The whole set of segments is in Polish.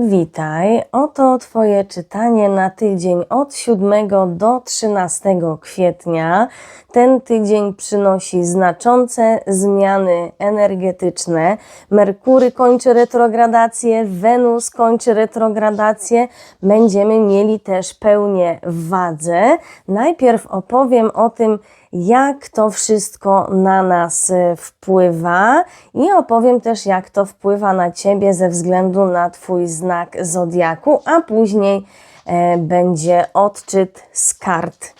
Witaj, oto Twoje czytanie na tydzień od 7 do 13 kwietnia. Ten tydzień przynosi znaczące zmiany energetyczne. Merkury kończy retrogradację, Wenus kończy retrogradację. Będziemy mieli też pełnię wadze. Najpierw opowiem o tym, jak to wszystko na nas e, wpływa i opowiem też, jak to wpływa na Ciebie ze względu na Twój znak zodiaku, a później e, będzie odczyt z kart.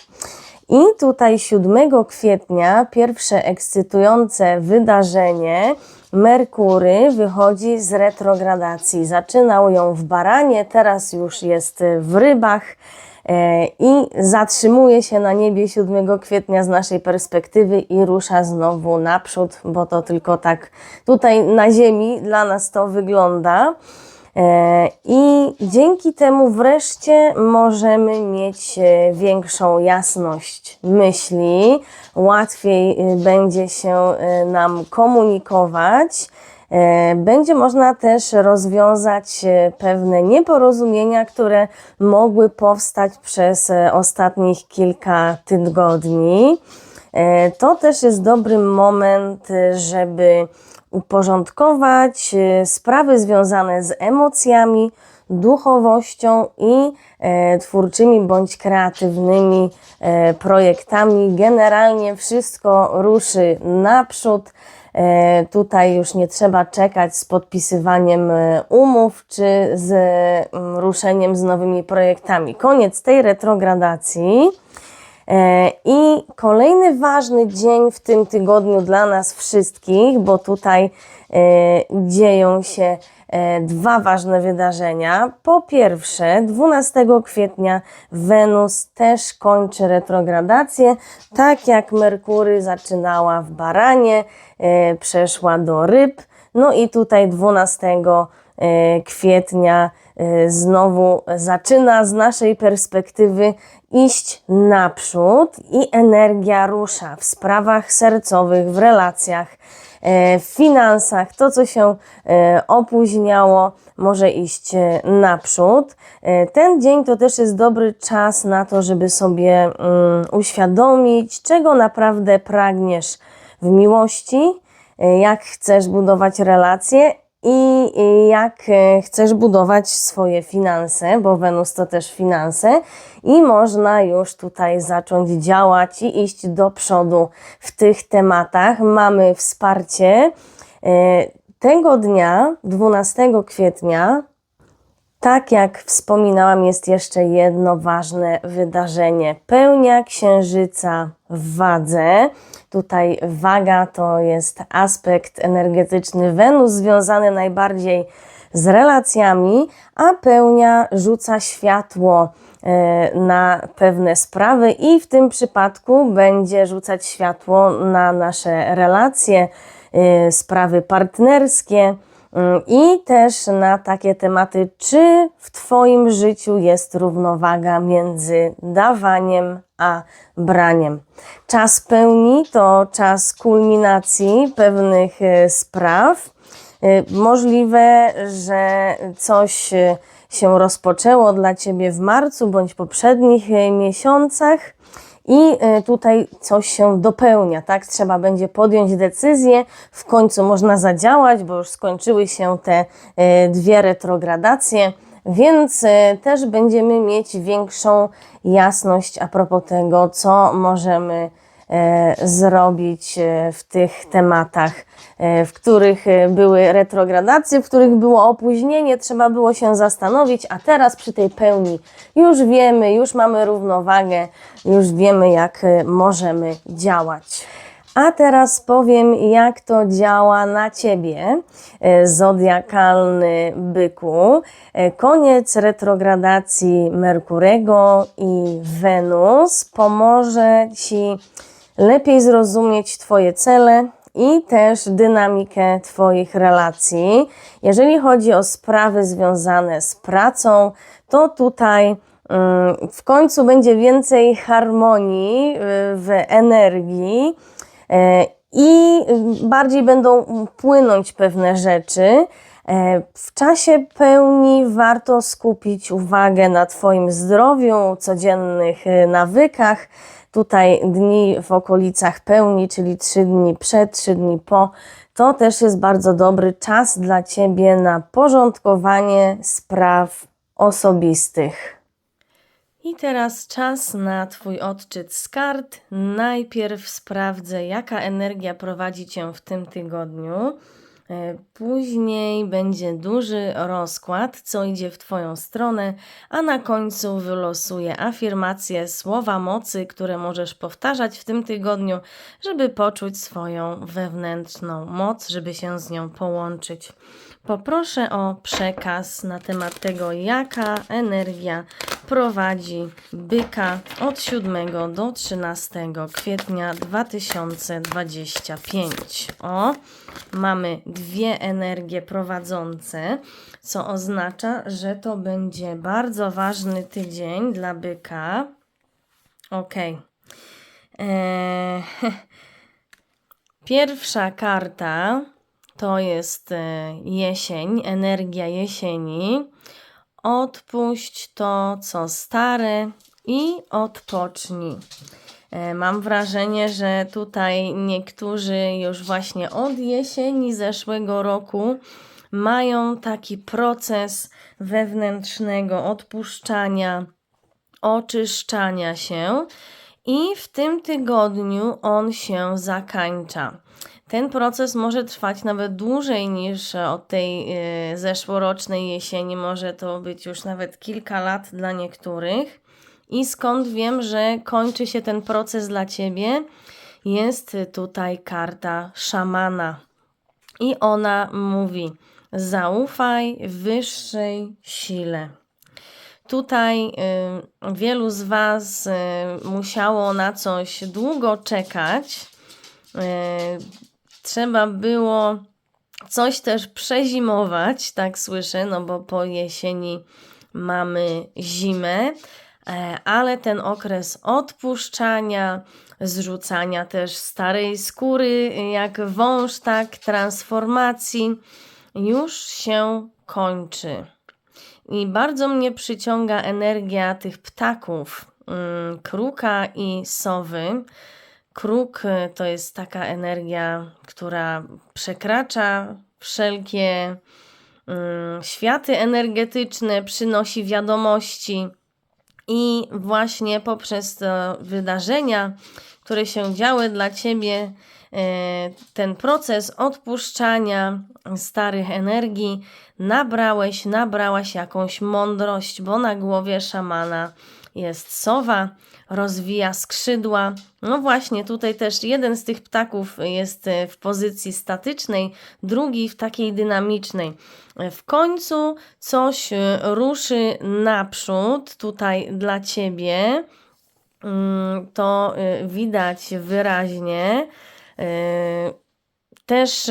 I tutaj 7 kwietnia pierwsze ekscytujące wydarzenie. Merkury wychodzi z retrogradacji. Zaczynał ją w baranie, teraz już jest w rybach i zatrzymuje się na niebie 7 kwietnia z naszej perspektywy i rusza znowu naprzód, bo to tylko tak tutaj na Ziemi dla nas to wygląda. E, I dzięki temu wreszcie możemy mieć e, większą jasność myśli, łatwiej e, będzie się e, nam komunikować. E, Będzie można też rozwiązać e, pewne nieporozumienia, które mogły powstać przez e, ostatnich kilka tygodni. To też jest dobry moment, żeby uporządkować sprawy związane z emocjami, duchowością i twórczymi bądź kreatywnymi projektami. Generalnie wszystko ruszy naprzód. E, tutaj już nie trzeba czekać z podpisywaniem e, umów czy z mm, ruszeniem z nowymi projektami. Koniec tej retrogradacji. E, I kolejny ważny dzień w tym tygodniu dla nas wszystkich, bo tutaj e, dzieją się e, dwa ważne wydarzenia. Po pierwsze, 12 kwietnia Wenus też kończy retrogradację, tak jak Merkury zaczynała w Baranie, przeszła do Ryb. No i tutaj 12 e, kwietnia znowu zaczyna z naszej perspektywy iść naprzód i energia rusza w sprawach sercowych, w relacjach, e, w finansach. To, co się e, opóźniało, może iść naprzód. Ten dzień to też jest dobry czas na to, żeby sobie mm, uświadomić, czego naprawdę pragniesz w miłości, jak chcesz budować relacje i jak e, chcesz budować swoje finanse, bo Wenus to też finanse, i można już tutaj zacząć działać i iść do przodu w tych tematach. Mamy wsparcie. E, Tego dnia, 12 kwietnia, tak jak wspominałam, jest jeszcze jedno ważne wydarzenie. Pełnia księżyca w wadze. Tutaj waga to jest aspekt energetyczny Wenus, związany najbardziej z relacjami, a pełnia rzuca światło e, na pewne sprawy i w tym przypadku będzie rzucać światło na nasze relacje, e, sprawy partnerskie. Mm, I też na takie tematy, czy w Twoim życiu jest równowaga między dawaniem a braniem. Czas pełni to czas kulminacji pewnych e, spraw. E, Możliwe, że coś e, się rozpoczęło dla Ciebie w marcu bądź poprzednich miesiącach i e, tutaj coś się dopełnia, tak? Trzeba będzie podjąć decyzję, w końcu można zadziałać, bo już skończyły się te e, dwie retrogradacje, więc e, też będziemy mieć większą jasność a propos tego, co możemy zrobić e, w tych tematach, e, w których e, były retrogradacje, w których było opóźnienie, trzeba było się zastanowić, a teraz przy tej pełni już wiemy, już mamy równowagę, już wiemy, jak e, możemy działać. A teraz powiem, jak to działa na ciebie, e, zodiakalny byku. E, Koniec retrogradacji Merkurego i Wenus pomoże ci lepiej zrozumieć Twoje cele i też dynamikę Twoich relacji. Jeżeli chodzi o sprawy związane z pracą, to tutaj mm, w końcu będzie więcej harmonii y, w energii e, i bardziej będą płynąć pewne rzeczy. E, W czasie pełni warto skupić uwagę na Twoim zdrowiu, codziennych e, nawykach. Tutaj dni w okolicach pełni, czyli trzy dni przed, trzy dni po, to też jest bardzo dobry czas dla Ciebie na porządkowanie spraw osobistych. I teraz czas na Twój odczyt z kart. Najpierw sprawdzę, jaka energia prowadzi Cię w tym tygodniu. E, Później będzie duży rozkład, co idzie w Twoją stronę, a na końcu wylosuję afirmacje, słowa mocy, które możesz powtarzać w tym tygodniu, żeby poczuć swoją wewnętrzną moc, żeby się z nią połączyć. Poproszę o przekaz na temat tego, jaka energia prowadzi byka od 7 do 13 kwietnia 2025. O, mamy dwie energie prowadzące, co oznacza, że to będzie bardzo ważny tydzień dla byka. Ok. Eee, pierwsza karta to jest e, jesień, energia jesieni. Odpuść to, co stare i odpocznij. E, Mam wrażenie, że tutaj niektórzy już właśnie od jesieni zeszłego roku mają taki proces wewnętrznego odpuszczania, oczyszczania się i w tym tygodniu on się zakańcza. Ten proces może trwać nawet dłużej niż od tej e, zeszłorocznej jesieni, może to być już nawet kilka lat dla niektórych. I skąd wiem, że kończy się ten proces dla ciebie? Jest tutaj karta szamana. I ona mówi: zaufaj wyższej sile. Tutaj y, wielu z Was y, musiało na coś długo czekać. Y, trzeba było coś też przezimować, tak słyszę, no bo po jesieni mamy zimę, e, ale ten okres odpuszczania, zrzucania też starej skóry, jak wąż, tak, transformacji, już się kończy. I bardzo mnie przyciąga energia tych ptaków, mm, kruka i sowy. Kruk y, to jest taka energia, która przekracza wszelkie mm, światy energetyczne, przynosi wiadomości. I właśnie poprzez te wydarzenia, które się działy dla ciebie, e, ten proces odpuszczania starych energii, nabrałeś, nabrałaś jakąś mądrość, bo na głowie szamana jest sowa, rozwija skrzydła. No właśnie, tutaj też jeden z tych ptaków jest e, w pozycji statycznej, drugi w takiej dynamicznej. E, W końcu coś e, ruszy naprzód tutaj dla ciebie. Mm, To widać wyraźnie. Też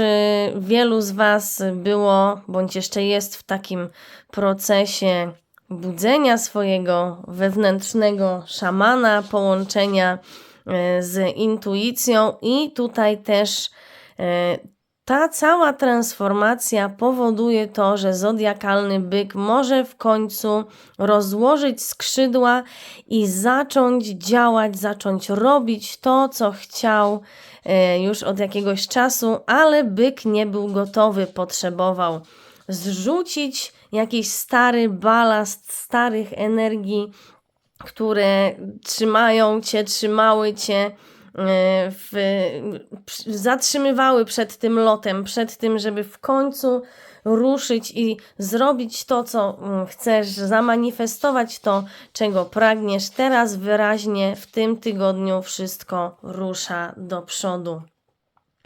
wielu z Was było, bądź jeszcze jest w takim procesie budzenia swojego wewnętrznego szamana, połączenia y, z intuicją, i tutaj też y, ta cała transformacja powoduje to, że zodiakalny byk może w końcu rozłożyć skrzydła i zacząć działać, zacząć robić to, co chciał e, już od jakiegoś czasu, ale byk nie był gotowy, potrzebował zrzucić jakiś stary balast starych energii, które trzymają cię, trzymały cię e, w, zatrzymywały przed tym lotem, przed tym, żeby w końcu ruszyć i zrobić to, co mm, chcesz, zamanifestować to, czego pragniesz. Teraz wyraźnie w tym tygodniu wszystko rusza do przodu.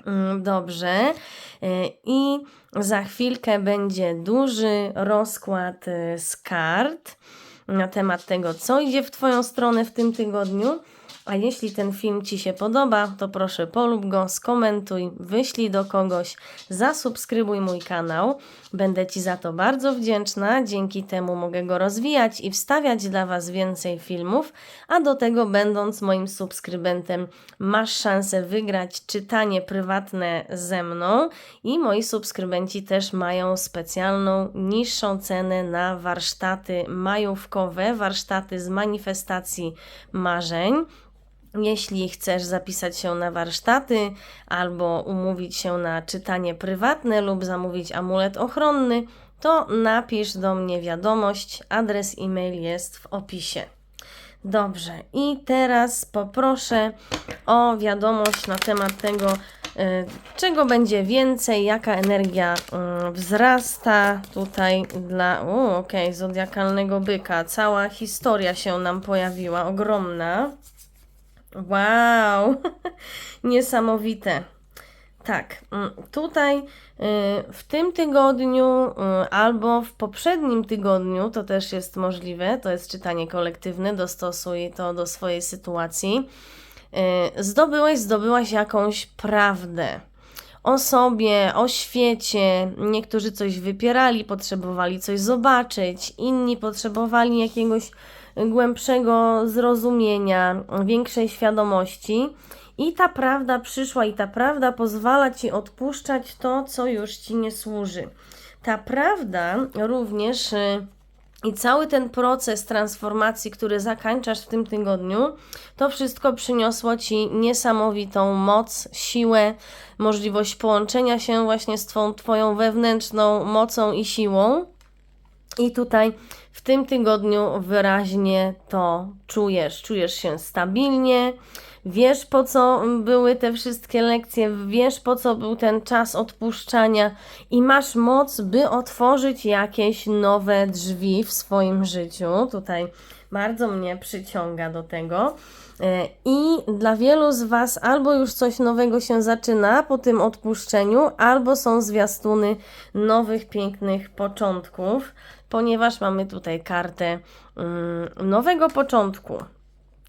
Mm, Dobrze. Y, I za chwilkę będzie duży rozkład y, z kart na temat tego, co idzie w Twoją stronę w tym tygodniu. A jeśli ten film Ci się podoba, to proszę polub go, skomentuj, wyślij do kogoś, zasubskrybuj mój kanał. Będę Ci za to bardzo wdzięczna. Dzięki temu mogę go rozwijać i wstawiać dla Was więcej filmów, a do tego, będąc moim subskrybentem, masz szansę wygrać czytanie prywatne ze mną i moi subskrybenci też mają specjalną, niższą cenę na warsztaty majówkowe, warsztaty z manifestacji marzeń. Jeśli chcesz zapisać się na warsztaty albo umówić się na czytanie prywatne lub zamówić amulet ochronny, to napisz do mnie wiadomość. Adres e-mail jest w opisie. Dobrze, i teraz poproszę o wiadomość na temat tego, y, czego będzie więcej, jaka energia y, wzrasta tutaj dla, okej, zodiakalnego byka. Cała historia się nam pojawiła, ogromna. Wow, niesamowite. Tak, mm, tutaj y, w tym tygodniu y, albo w poprzednim tygodniu, to też jest możliwe, to jest czytanie kolektywne, dostosuj to do swojej sytuacji. y, Zdobyłeś, zdobyłaś jakąś prawdę o sobie, o świecie. Niektórzy coś wypierali, potrzebowali coś zobaczyć, inni potrzebowali jakiegoś głębszego zrozumienia, większej świadomości. I ta prawda przyszła, i ta prawda pozwala ci odpuszczać to, co już ci nie służy. Ta prawda również. y, i cały ten proces transformacji, który zakańczasz w tym tygodniu, to wszystko przyniosło ci niesamowitą moc, siłę, możliwość połączenia się właśnie z twą, Twoją wewnętrzną mocą i siłą. I tutaj w tym tygodniu wyraźnie to czujesz. Czujesz się stabilnie, wiesz po co były te wszystkie lekcje, wiesz po co był ten czas odpuszczania i masz moc, by otworzyć jakieś nowe drzwi w swoim życiu. Tutaj bardzo mnie przyciąga do tego. E, I dla wielu z Was albo już coś nowego się zaczyna po tym odpuszczeniu, albo są zwiastuny nowych, pięknych początków, ponieważ mamy tutaj kartę mm, nowego początku.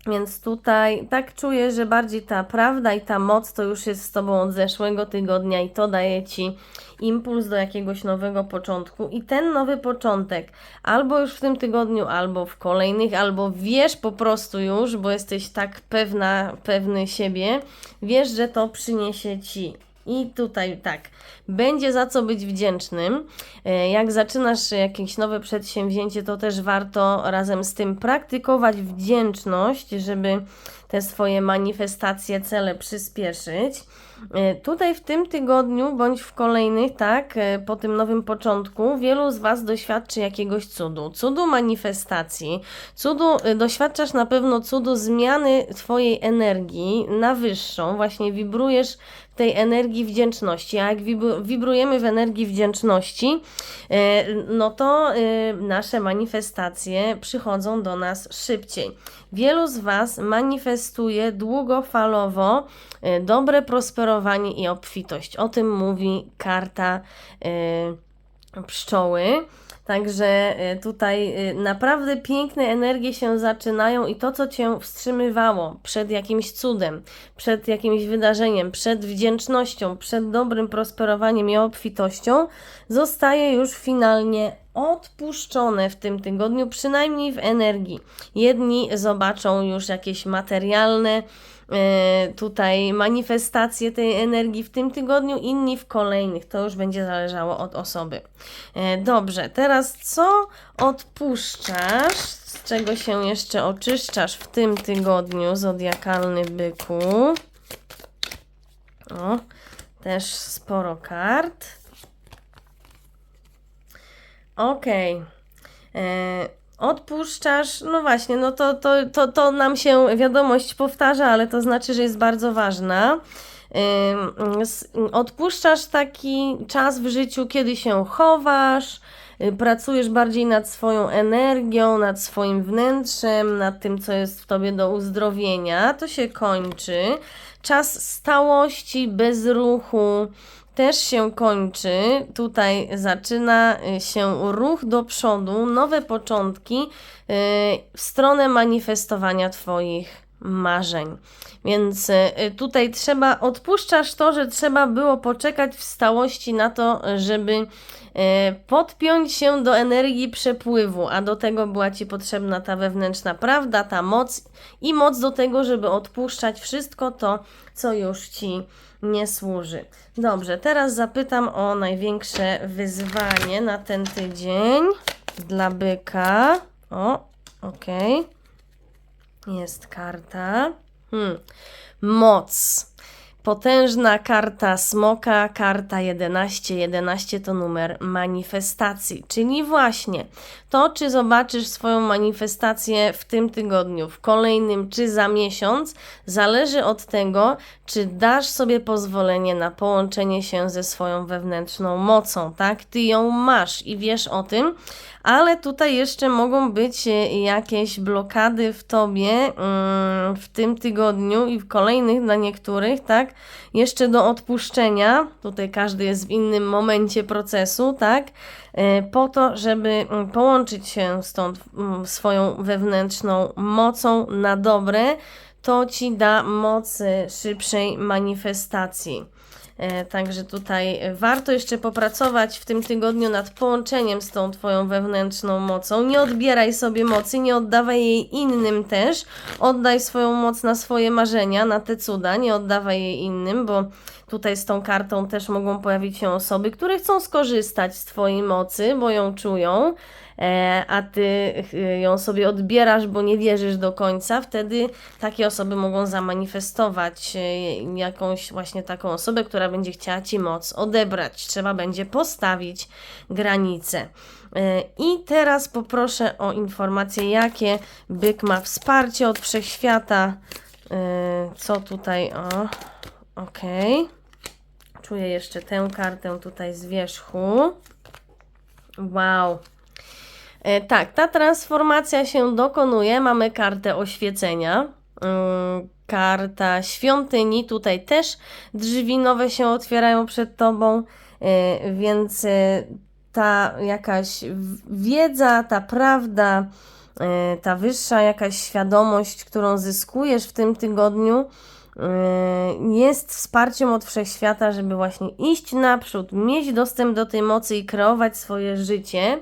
Więc tutaj tak czuję, że bardziej ta prawda i ta moc to już jest z Tobą od zeszłego tygodnia i to daje Ci impuls do jakiegoś nowego początku. I ten nowy początek albo już w tym tygodniu, albo w kolejnych, albo wiesz po prostu już, bo jesteś tak pewna, pewny siebie, wiesz, że to przyniesie Ci i tutaj tak, będzie za co być wdzięcznym. E, Jak zaczynasz jakieś nowe przedsięwzięcie, to też warto razem z tym praktykować wdzięczność, żeby te swoje manifestacje, cele przyspieszyć. E, Tutaj w tym tygodniu bądź w kolejnych, tak, e, po tym nowym początku, wielu z Was doświadczy jakiegoś cudu, cudu manifestacji, cudu, doświadczasz na pewno cudu zmiany Twojej energii na wyższą, właśnie wibrujesz tej energii wdzięczności. A jak wibru- wibrujemy w energii wdzięczności, e, no to e, nasze manifestacje przychodzą do nas szybciej. Wielu z Was manifestuje długofalowo e, dobre prosperowanie i obfitość. O tym mówi karta pszczoły. Także y, tutaj y, naprawdę piękne energie się zaczynają i to, co Cię wstrzymywało przed jakimś cudem, przed jakimś wydarzeniem, przed wdzięcznością, przed dobrym prosperowaniem i obfitością, zostaje już finalnie odpuszczone w tym tygodniu, przynajmniej w energii. Jedni zobaczą już jakieś materialne e, tutaj manifestacje tej energii w tym tygodniu, inni w kolejnych. To już będzie zależało od osoby. E, Dobrze, teraz co odpuszczasz? Z czego się jeszcze oczyszczasz w tym tygodniu, zodiakalny byku? O, też sporo kart. Okej. E, Odpuszczasz, no właśnie, no to, to, to, to nam się wiadomość powtarza, ale to znaczy, że jest bardzo ważna. Odpuszczasz taki czas w życiu, kiedy się chowasz, y, pracujesz bardziej nad swoją energią, nad swoim wnętrzem, nad tym, co jest w tobie do uzdrowienia. To się kończy. Czas stałości, bez ruchu też się kończy. Tutaj zaczyna y, się ruch do przodu, nowe początki y, w stronę manifestowania Twoich marzeń. Więc y, tutaj trzeba, odpuszczasz to, że trzeba było poczekać w stałości na to, żeby y, podpiąć się do energii przepływu, a do tego była Ci potrzebna ta wewnętrzna prawda, ta moc i moc do tego, żeby odpuszczać wszystko to, co już Ci nie służy. Dobrze, teraz zapytam o największe wyzwanie na ten tydzień dla byka. O, okej. Jest karta. Hmm. Moc. Potężna karta smoka, karta 11. 11 to numer manifestacji, czyli właśnie to, czy zobaczysz swoją manifestację w tym tygodniu, w kolejnym czy za miesiąc, zależy od tego, czy dasz sobie pozwolenie na połączenie się ze swoją wewnętrzną mocą, tak? Ty ją masz i wiesz o tym, ale tutaj jeszcze mogą być e, jakieś blokady w tobie mm, w tym tygodniu i w kolejnych dla niektórych, tak? Jeszcze do odpuszczenia. Tutaj każdy jest w innym momencie procesu, tak? E, Po to, żeby mm, połączyć się stąd mm, swoją wewnętrzną mocą na dobre, to ci da moc e, szybszej manifestacji. E, Także tutaj warto jeszcze popracować w tym tygodniu nad połączeniem z tą Twoją wewnętrzną mocą. Nie odbieraj sobie mocy, nie oddawaj jej innym też. Oddaj swoją moc na swoje marzenia, na te cuda, nie oddawaj jej innym, bo tutaj z tą kartą też mogą pojawić się osoby, które chcą skorzystać z Twojej mocy, bo ją czują a ty y, ją sobie odbierasz, bo nie wierzysz do końca, wtedy takie osoby mogą zamanifestować e, jakąś właśnie taką osobę, która będzie chciała ci moc odebrać. Trzeba będzie postawić granice. E, I teraz poproszę o informacje, jakie byk ma wsparcie od wszechświata. E, Co tutaj? O, okej. Czuję jeszcze tę kartę tutaj z wierzchu. Wow. E, tak, ta transformacja się dokonuje. Mamy kartę oświecenia. Ym, Karta świątyni. Tutaj też drzwi nowe się otwierają przed tobą, e, więc e, ta jakaś wiedza, ta prawda, ta wyższa jakaś świadomość, którą zyskujesz w tym tygodniu, jest wsparciem od wszechświata, żeby właśnie iść naprzód, mieć dostęp do tej mocy i kreować swoje życie.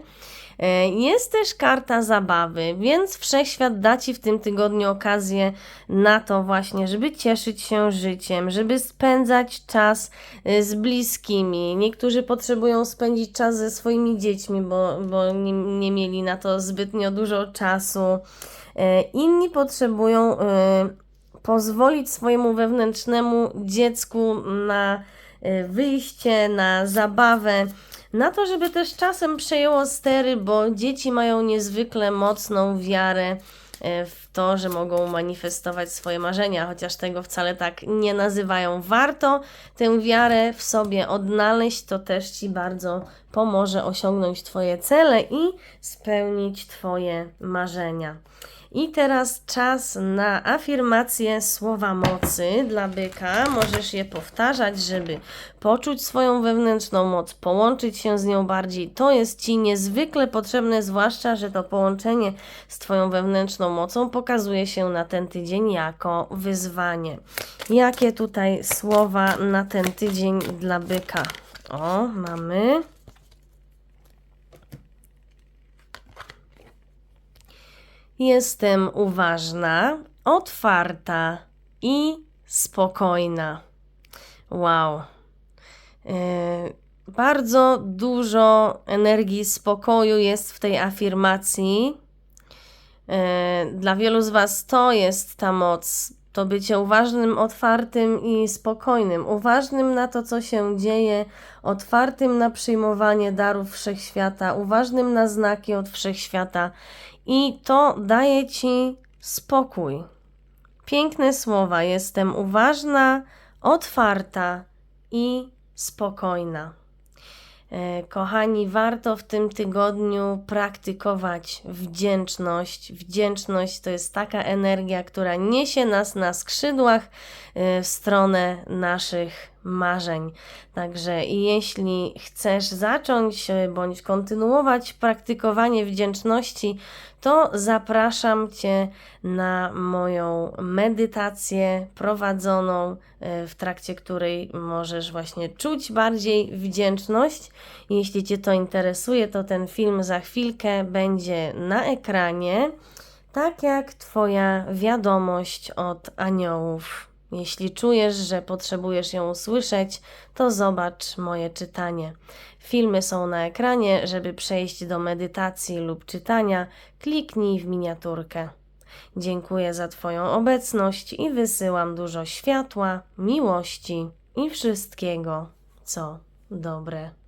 E, Jest też karta zabawy, więc wszechświat da ci w tym tygodniu okazję na to właśnie, żeby cieszyć się życiem, żeby spędzać czas y, z bliskimi. Niektórzy potrzebują spędzić czas ze swoimi dziećmi, bo, bo nie, nie mieli na to zbytnio dużo czasu. E, Inni potrzebują pozwolić swojemu wewnętrznemu dziecku na wyjście, na zabawę, na to, żeby też czasem przejęło stery, bo dzieci mają niezwykle mocną wiarę y, w to, że mogą manifestować swoje marzenia, chociaż tego wcale tak nie nazywają. Warto tę wiarę w sobie odnaleźć, to też Ci bardzo pomoże osiągnąć Twoje cele i spełnić Twoje marzenia. I teraz czas na afirmację słowa mocy dla byka. Możesz je powtarzać, żeby poczuć swoją wewnętrzną moc, połączyć się z nią bardziej. To jest Ci niezwykle potrzebne, zwłaszcza, że to połączenie z Twoją wewnętrzną mocą pokazuje się na ten tydzień jako wyzwanie. Jakie tutaj słowa na ten tydzień dla byka? O, mamy. Jestem uważna, otwarta i spokojna. Wow. Yy, bardzo dużo energii spokoju jest w tej afirmacji. Yy, Dla wielu z Was to jest ta moc, to bycie uważnym, otwartym i spokojnym, uważnym na to, co się dzieje, otwartym na przyjmowanie darów wszechświata, uważnym na znaki od wszechświata i to daje Ci spokój. Piękne słowa. Jestem uważna, otwarta i spokojna. E, Kochani, warto w tym tygodniu praktykować wdzięczność. Wdzięczność to jest taka energia, która niesie nas na skrzydłach e, w stronę naszych marzeń. Także jeśli chcesz zacząć e, bądź kontynuować praktykowanie wdzięczności, to zapraszam Cię na moją medytację prowadzoną, e, w trakcie której możesz właśnie czuć bardziej wdzięczność. Jeśli Cię to interesuje, to ten film za chwilkę będzie na ekranie, tak jak Twoja wiadomość od aniołów. Jeśli czujesz, że potrzebujesz ją usłyszeć, to zobacz moje czytanie. Filmy są na ekranie, żeby przejść do medytacji lub czytania, kliknij w miniaturkę. Dziękuję za Twoją obecność i wysyłam dużo światła, miłości i wszystkiego, co dobre.